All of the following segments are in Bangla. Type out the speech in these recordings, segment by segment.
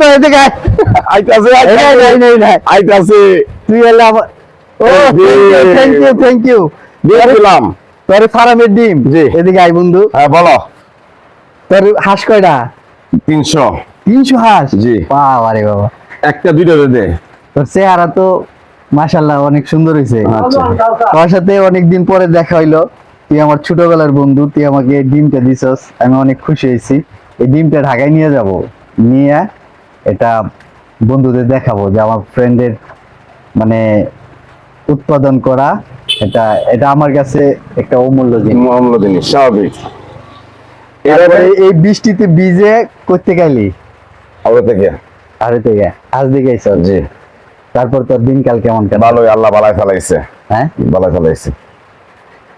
দোস্ত এদিকে আইতাছে নাই, নাই, নাই, নাই। আইতাছে। তুই এলে আমার ও থ্যাংক ইউ থ্যাংক ইউ দিলাম। তোর ফার্মের ডিম। জি। এদিকে আই বন্ধু। হ্যাঁ বলো। তোর হাঁস কয়টা? তিনশো। তিনশো হাঁস? জি। বাবা রে বাবা। একটা দুইটা দে দে। তোর চেহারা তো মাশাল্লাহ অনেক সুন্দর হয়েছে আচ্ছা। তোর সাথে অনেকদিন পরে দেখা হইল। তুই আমার ছোটবেলার বন্ধু তুই আমাকে ডিমটা দিছস। আমি অনেক খুশি হয়েছি। এই ডিমটা ঢাকায় নিয়ে যাব। নিয়ে এটা বন্ধুদের দেখাবো যে আমার ফ্রেন্ডের মানে উৎপাদন করা এটা এটা আমার কাছে একটা অমূল্য জিনিস। অম্ল জিনিস স্বাভাবিক। এই বৃষ্টিতে ভিজে করতে গেলি আগে থেকে। আরে থেকে? আজ দিকে। জি। তারপর তোর দিনকাল কেমন কেন ভালোই আল্লাহ বালাই ফেলাইছে। হ্যাঁ? বালাই ফেলাইছে।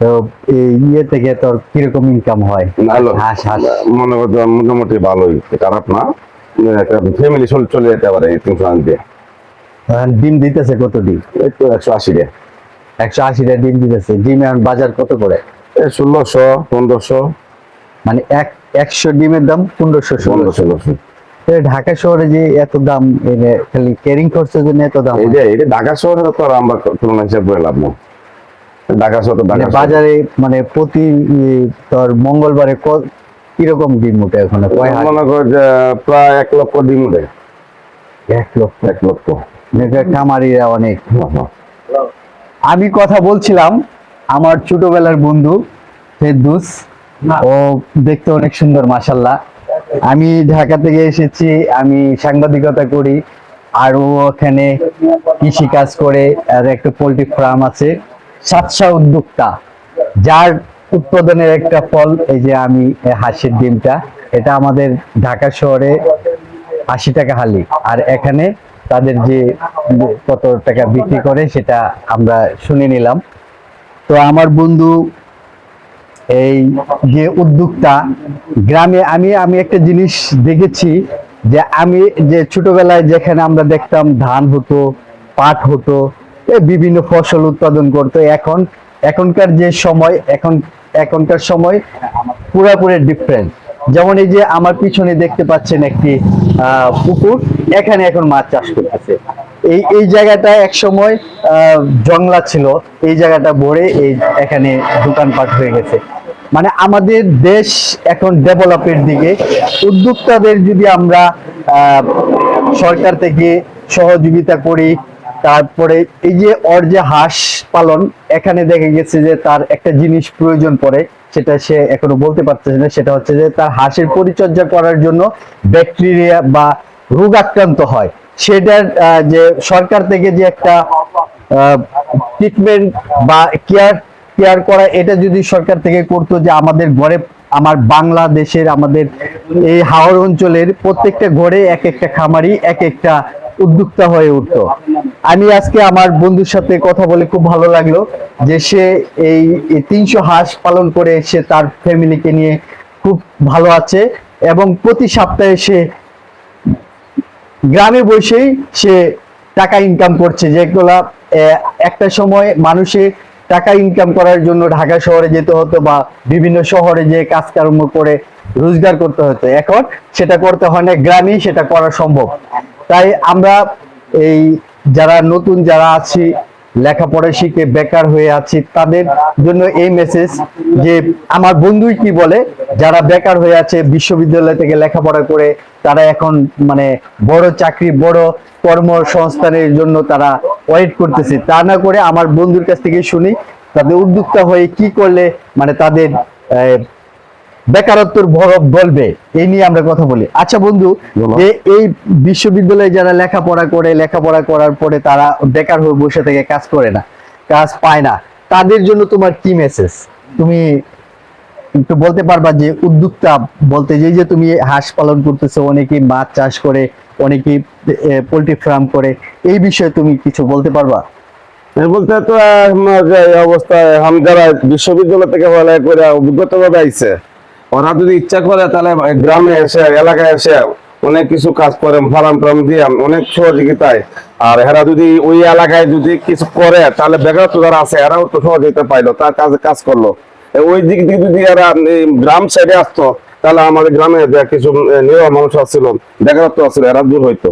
তো এই ইয়ে থেকে তোর কীরকম ইনকাম হয়? ভালো। হাঁস হাঁস। মনে করতে মোটামুটি ভালোই। খারাপ না। একটা ফ্যামিলি চলে যেতে পারে তিনশো আন দিয়ে। ডিম দিতেছে কত ডিম? তো একশো আশি রে একশো আশিটা ডিম দিতেছে। ডিম বাজার কত করে? ষোলোশো পনেরোশো। মানে এক একশো ডিমের দাম পনেরোশো পনেরো ষোলোশো ঢাকা শহরে যে এত দাম খালি ক্যারিং খরচের জন্য এত দাম যে যে ঢাকা শহরে তো আমরা তুলনা হিসাব করে লাভ নেই। ঢাকা শহর মানে বাজারে মানে প্রতি তোর মঙ্গলবারে কীরকম ডিম উঠে ওখানে মনে কর যে প্রায় এক লক্ষ ডিম এক লক্ষ। এক লক্ষ। খামারিরা অনেক। হ্যাঁ, হ্যাঁ। আমি কথা বলছিলাম আমার ছোটবেলার বন্ধু ফেরদুস। ও দেখতে অনেক সুন্দর মাসাল্লাহ আমি ঢাকা থেকে এসেছি আমি সাংবাদিকতা করি আর ও ওখানে কৃষি কাজ করে আর একটা পোল্ট্রি ফার্ম আছে সাতশা উদ্যোক্তা। যার উৎপাদনের একটা ফল, এই যে আমি হাঁসের ডিমটা, এটা আমাদের ঢাকা শহরে আশি টাকা হালি। আর এখানে তাদের যে কত টাকা বিক্রি করে, সেটা আমরা শুনে নিলাম। তো আমার বন্ধু এই যে উদ্যোক্তা, গ্রামে আমি আমি একটা জিনিস দেখেছি যে আমি যে ছোটবেলায় যেখানে আমরা দেখতাম ধান হতো, পাট হতো বিভিন্ন ফসল উৎপাদন করতো, এখন, এখনকার যে সময়, এখন এখনকার সময় পুরাপুরি ডিফারেন্ট যেমন এই যে আমার পিছনে দেখতে পাচ্ছেন একটি পুকুর, এখানে এখন মাছ চাষ করতেছে। এই এই জায়গাটা এক সময় জংলা ছিল। এই জায়গাটা ভরে এই এখানে দোকানপাট হয়ে গেছে। মানে আমাদের দেশ এখন ডেভেলপের দিকে। উদ্যোক্তাদের যদি আমরা সরকার থেকে সহযোগিতা করি, তারপরে এই যে যে হাঁস পালন, এখানে দেখা গেছে যে তার একটা জিনিস প্রয়োজন পড়ে, সেটা সে এখনও বলতে পারতেছে না, সেটা হচ্ছে যে তার হাঁসের পরিচর্যা করার জন্য ব্যাকটেরিয়া বা রোগ আক্রান্ত হয়। সেটার যে সরকার থেকে যে একটা ট্রিটমেন্ট বা কেয়ার কেয়ার করা, এটা যদি সরকার থেকে করতো যে আমাদের ঘরে, আমার বাংলাদেশের, আমাদের এই হাওড় অঞ্চলের প্রত্যেকটা ঘরে এক একটা খামারি, এক একটা উদ্যোক্তা হয়ে উঠতো আমি আজকে আমার বন্ধুর সাথে কথা বলে খুব ভালো লাগল যে সে এই তিনশো হাঁস পালন করে সে তার ফ্যামিলিকে নিয়ে খুব ভালো আছে এবং প্রতি সপ্তাহে সে গ্রামে বসেই সে টাকা ইনকাম করছে। যেগুলা একটা সময় মানুষে টাকা ইনকাম করার জন্য ঢাকা শহরে যেতে হতো বা বিভিন্ন শহরে যে কাজকর্ম করে রোজগার করতে হতো। এখন সেটা করতে হয় না, গ্রামেই সেটা করা সম্ভব। তাই আমরা এই যারা নতুন যারা আছি, লেখাপড়া শিখে বেকার হয়ে আছি, তাদের জন্য এই মেসেজ যে আমার বন্ধুই কি বলে, যারা বেকার হয়ে আছে, বিশ্ববিদ্যালয় থেকে লেখাপড়া করে, তারা এখন মানে বড় চাকরি, বড় কর্মসংস্থানের জন্য তারা ওয়েট করতেছে। তা না করে আমার বন্ধুর কাছ থেকে শুনি, তাদের উদ্যোক্তা হয়ে কি করলে মানে তাদের বেকারত্বর ভরব বলবে এই নিয়ে আমরা কথা বলি। আচ্ছা বন্ধু যে এই বিশ্ববিদ্যালয়ে যারা লেখাপড়া করে লেখাপড়া করার পরে তারা বেকার হয়ে বসে থেকে কাজ করে না কাজ পায় না তাদের জন্য তোমার কি মেসেজ তুমি একটু বলতে পারবা যে উদ্যোক্তা বলতে যে যে তুমি হাঁস পালন করতেছো অনেকে মাছ চাষ করে অনেকেই পোল্ট্রি ফার্ম করে এই বিষয়ে তুমি কিছু বলতে পারবা? বলতে তো অবস্থায় আমি যারা বিশ্ববিদ্যালয় থেকে পড়ালেখা করে অভিজ্ঞতা ভাবে আইছে। ওরা যদি ইচ্ছা করে তাহলে গ্রামে এসে, এলাকায় এসে অনেক কিছু কাজ করে, ফার্ম টার্ম দিয়ে অনেক সহযোগিতায়। আর এরা যদি ওই এলাকায় যদি কিছু করে, তাহলে বেকারত্ব যারা আছে, এরাও তো সহযোগিতা পাইলো, তার কাজে কাজ করল। ওই দিক দিয়ে যদি এরা গ্রাম সাইডে আসতো, তাহলে আমাদের গ্রামে কিছু নিরহ মানুষ আসছিল, বেকারত্ব আসছিল, এরা দূর হইতো।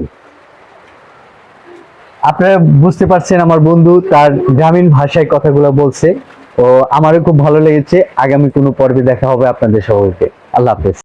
আপনারা বুঝতে পারছেন আমার বন্ধু, তার গ্রামীণ ভাষায় কথাগুলো বলছে। ও আমারও খুব ভালো লেগেছে। আগামী কোনো পর্বে দেখা হবে আপনাদের সবাইকে আল্লাহ হাফেজ।